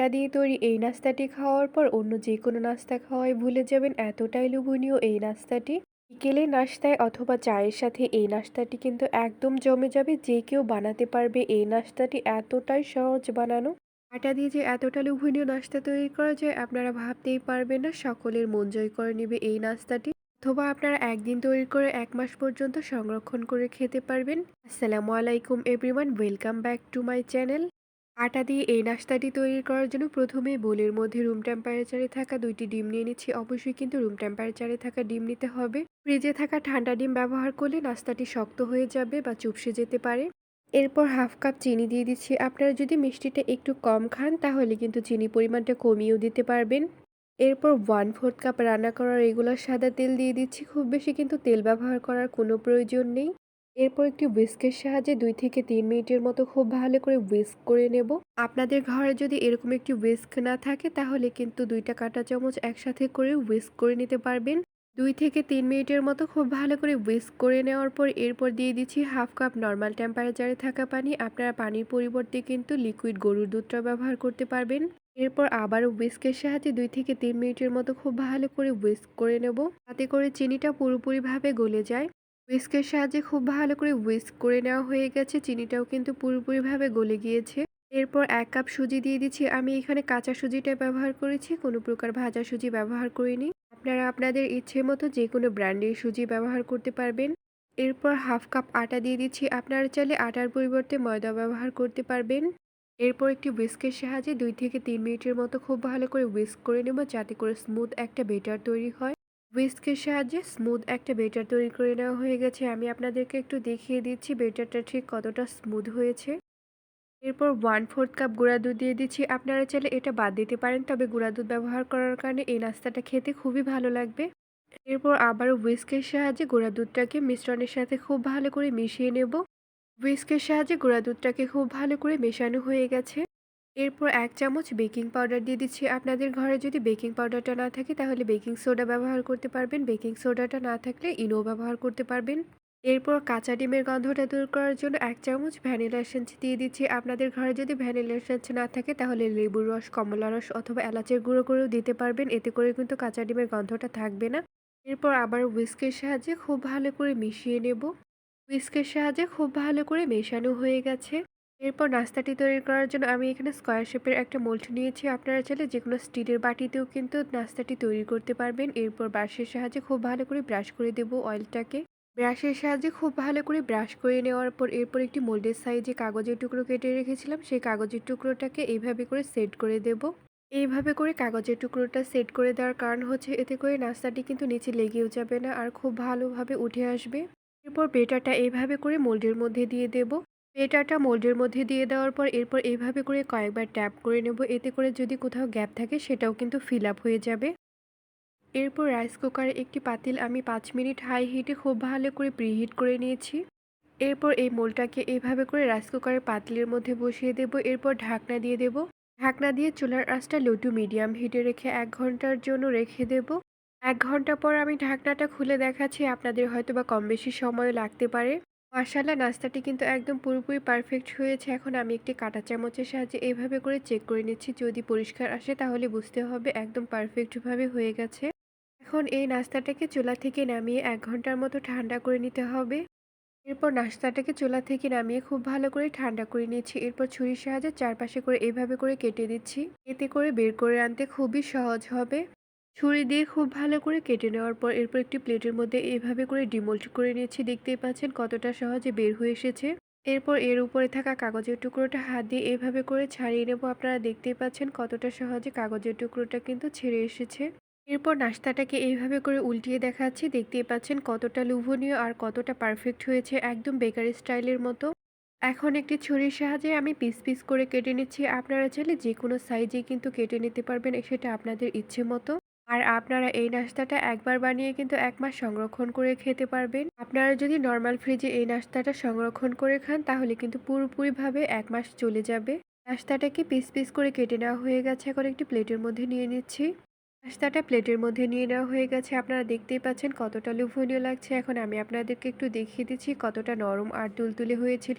আটা দিয়ে তৈরি এই নাস্তাটি খাওয়ার পর অন্য যে কোনো নাস্তা খাওয়াই ভুলে যাবেন এতটাই লোভনীয় এই নাস্তাটি। বিকেলে নাস্তায় অথবা চায়ের সাথে এই নাস্তাটি কিন্তু একদম জমে যাবে, যে কেউ বানাতে পারবে এই নাস্তাটি এতটাই সহজ বানানো। আটা দিয়ে যে এতটা লোভনীয় নাস্তা তৈরি করা যায়, আপনারা ভাবতেই পারবেন না, সকলের মন জয় করে নেবে এই নাস্তাটি। অথবা আপনারা একদিন তৈরি করে এক মাস পর্যন্ত সংরক্ষণ করে খেতে পারবেন। আসসালামু আলাইকুম everyone, welcome back to my channel. আটা দিয়ে এই নাস্তাটি তৈরি করার জন্য প্রথমে বোলের মধ্যে রুম টেম্পারেচারে থাকা দুইটি ডিম নিয়ে নিচ্ছি। অবশ্যই কিন্তু রুম টেম্পারেচারে থাকা ডিম নিতে হবে। ফ্রিজে থাকা ঠান্ডা ডিম ব্যবহার করলে নাস্তাটি শক্ত হয়ে যাবে বা চুপসে যেতে পারে। এরপর হাফ কাপ চিনি দিয়ে দিচ্ছি। আপনারা যদি মিষ্টিটা একটু কম খান, তাহলে কিন্তু চিনি পরিমাণটা কমিয়েও দিতে পারবেন। এরপর ওয়ান ফোর্থ কাপ রান্না করা রেগুলার সাদা তেল দিয়ে দিচ্ছি। খুব বেশি কিন্তু তেল ব্যবহার করার কোনো প্রয়োজন নেই। এরপর একটি হুইস্কের সাহায্যে দুই থেকে তিন মিনিটের মতো খুব ভালো করে হুইস্ক করে নেব। আপনাদের ঘরে যদি এরকম একটি হুইস্ক না থাকে, তাহলে কিন্তু দুইটা কাঁটা চামচ একসাথে করে হুইস্ক করে নিতে পারবেন। দুই থেকে তিন মিনিটের মতো খুব ভালো করে হুইস্ক করে নেওয়ার পর এরপর দিয়ে দিচ্ছি হাফ কাপ নর্মাল টেম্পারেচারে থাকা পানি। আপনারা পানির পরিবর্তে কিন্তু লিকুইড গরুর দুধটা ব্যবহার করতে পারবেন। এরপর আবারও হুইস্কের সাহায্যে দুই থেকে তিন মিনিটের মতো খুব ভালো করে হুইস্ক করে নেব। তাতে করে চিনিটা পুরোপুরিভাবে গলে যায়। হুইস্কের সাহায্যে খুব ভালো করে হুইস্ক করে নেওয়া হয়ে গেছে। চিনিটাও কিন্তু পুরোপুরিভাবে গলে গিয়েছে। এরপর এক কাপ সুজি দিয়ে দিচ্ছি। আমি এখানে কাঁচা সুজিটা ব্যবহার করেছি। কোনো প্রকার ভাজা সুজি ব্যবহার করিনি। আপনারা আপনাদের ইচ্ছে মতো যে কোনো ব্র্যান্ডের সুজি ব্যবহার করতে পারবেন। এরপর হাফ কাপ আটা দিয়ে দিচ্ছি। আপনারা চাইলে আটার পরিবর্তে ময়দা ব্যবহার করতে পারবেন। এরপর একটি হুইস্কের সাহায্যে দুই থেকে তিন মিনিটের মতো খুব ভালো করে হুইস্ক করে নেব যাতে করে স্মুথ একটা বেটার তৈরি হয়। হুইস্কের সাহায্যে স্মুথ একটা বেটার তৈরি করে নেওয়া হয়ে গেছে। আমি আপনাদেরকে একটু দেখিয়ে দিচ্ছি বেটারটা ঠিক কতটা স্মুথ হয়েছে। এরপর ওয়ান ফোর্থ কাপ গুঁড়া দুধ দিয়ে দিচ্ছি। আপনারা চাইলে এটা বাদ দিতে পারেন, তবে গুঁড়া দুধ ব্যবহার করার কারণে এই নাস্তাটা খেতে খুবই ভালো লাগবে। এরপর আবারও হুইস্কের সাহায্যে গুঁড়া দুধটাকে মিশ্রণের সাথে খুব ভালো করে মিশিয়ে নেব। হুইস্কের সাহায্যে গুঁড়া দুধটাকে খুব ভালো করে মেশানো হয়ে গেছে। এরপর এক চামচ বেকিং পাউডার দিয়ে দিচ্ছি। আপনাদের ঘরে যদি বেকিং পাউডারটা না থাকে, তাহলে বেকিং সোডা ব্যবহার করতে পারবেন। বেকিং সোডাটা না থাকলে ইনো ব্যবহার করতে পারবেন। এরপর কাঁচা ডিমের গন্ধটা দূর করার জন্য এক চামচ ভ্যানিলা এসেন্স দিয়ে দিচ্ছি। আপনাদের ঘরে যদি ভ্যানিলা এসেন্স না থাকে, তাহলে লেবুর রস, কমলা রস অথবা এলাচের গুঁড়ো করেও দিতে পারবেন। এতে করে কিন্তু কাঁচা ডিমের গন্ধটা থাকবে না। এরপর আবার হুইস্কের সাহায্যে খুব ভালো করে মিশিয়ে নেব। হুইস্কের সাহায্যে খুব ভালো করে মেশানো হয়ে গেছে। এরপর নাস্তাটি তৈরি করার জন্য আমি এখানে স্কোয়ার শেপের একটা মোল্ড নিয়েছি। আপনারা চাইলে যে কোনো স্টিলের বাটিতেও কিন্তু নাস্তাটি তৈরি করতে পারবেন। এরপর ব্রাশের সাহায্যে খুব ভালো করে ব্রাশ করে দেব অয়েলটাকে ব্রাশের সাহায্যে খুব ভালো করে ব্রাশ করে নেওয়ার পর এরপর একটি মোল্ডের সাইজে কাগজের টুকরো কেটে রেখেছিলাম। সেই কাগজের টুকরোটাকে এইভাবে করে সেট করে দেব। এইভাবে করে কাগজের টুকরোটা সেট করে দেওয়ার কারণ হচ্ছে এতে করে নাস্তাটি কিন্তু নিচে লেগেও যাবে না আর খুব ভালোভাবে উঠে আসবে। এরপর বেটারটা এইভাবে করে মোল্ডের মধ্যে দিয়ে দেব। বেটারটা মোল্ডের মধ্যে দিয়ে দেওয়ার পর এরপর এইভাবে করে কয়েকবার ট্যাপ করে নেব। এতে করে যদি কোথাও গ্যাপ থাকে সেটাও কিন্তু ফিল আপ হয়ে যাবে। এরপর রাইস কুকারে একটি পাতিল আমি পাঁচ মিনিট হাই হিটে খুব ভালো করে প্রিহিট করে নিয়েছি। এরপর এই মোলটাকে এইভাবে করে রাইস কুকারের পাতিলের মধ্যে বসিয়ে দেব। এরপর ঢাকনা দিয়ে দেব। ঢাকনা দিয়ে চুলার আঁচটা লো টু মিডিয়াম হিটে রেখে এক ঘণ্টার জন্য রেখে দেব। এক ঘণ্টা পর আমি ঢাকনাটা খুলে দেখাচ্ছি। আপনাদের হয়তো বা কম বেশি সময় লাগতে পারে। মাসালা নাস্তাটি কিন্তু একদম পুরোপুরি পারফেক্ট হয়েছে। এখন আমি একটি কাঁটা চামচের সাহায্যে এইভাবে করে চেক করে নিচ্ছি। যদি পরিষ্কার আসে তাহলে বুঝতে হবে একদম পারফেক্টভাবে হয়ে গেছে। এখন এই নাস্তাটাকে চুলা থেকে নামিয়ে এক ঘণ্টার মতো ঠান্ডা করে নিতে হবে। এরপর নাস্তাটাকে চুলা থেকে নামিয়ে খুব ভালো করে ঠান্ডা করে নিচ্ছি। এরপর ছুরির সাহায্যে চারপাশে করে এভাবে করে কেটে দিচ্ছি। এতে করে বের করে আনতে খুবই সহজ হবে। ছুরি দিয়ে খুব ভালো করে কেটে নেওয়ার পর এরপর একটি প্লেটের মধ্যে এভাবে করে ডিমোল্ট করে নিচ্ছি দেখতেই পাচ্ছেন কতটা সহজে বের হয়ে এসেছে। এরপর এর উপরে থাকা কাগজের টুকরোটা হাত দিয়ে এভাবে করে ছাড়িয়ে নেব। আপনারা দেখতেই পাচ্ছেন কতটা সহজে কাগজের টুকরোটা কিন্তু ছেড়ে এসেছে। এরপর নাস্তাটাকে এইভাবে করে উল্টিয়ে দেখাচ্ছি। দেখতেই পাচ্ছেন কতটা লোভনীয় আর কতটা পারফেক্ট হয়েছে একদম বেকারি স্টাইলের মতো। এখন একটি ছুরির সাহায্যে আমি পিস পিস করে কেটে নিচ্ছি। আপনারা চাইলে যে কোনো সাইজে কিন্তু কেটে নিতে পারবেন, সেটা আপনাদের ইচ্ছে মতো। আর আপনারা এই নাস্তাটা একবার বানিয়ে কিন্তু এক মাস সংরক্ষণ করে খেতে পারবেন। আপনারা যদি নর্মাল ফ্রিজে এই নাস্তাটা সংরক্ষণ করে খান, তাহলে কিন্তু পুরোপুরিভাবে এক মাস চলে যাবে। নাস্তাটাকে পিস পিস করে কেটে নেওয়া হয়ে গেছে। এখন একটি প্লেটের মধ্যে নিয়ে নিচ্ছি। নাস্তাটা প্লেটের মধ্যে নিয়ে নেওয়া হয়ে গেছে। আপনারা দেখতেই পাচ্ছেন কতটা লোভনীয় লাগছে। এখন আমি আপনাদেরকে একটু দেখিয়ে দিচ্ছি কতটা নরম আর তুলতুলে হয়েছিল।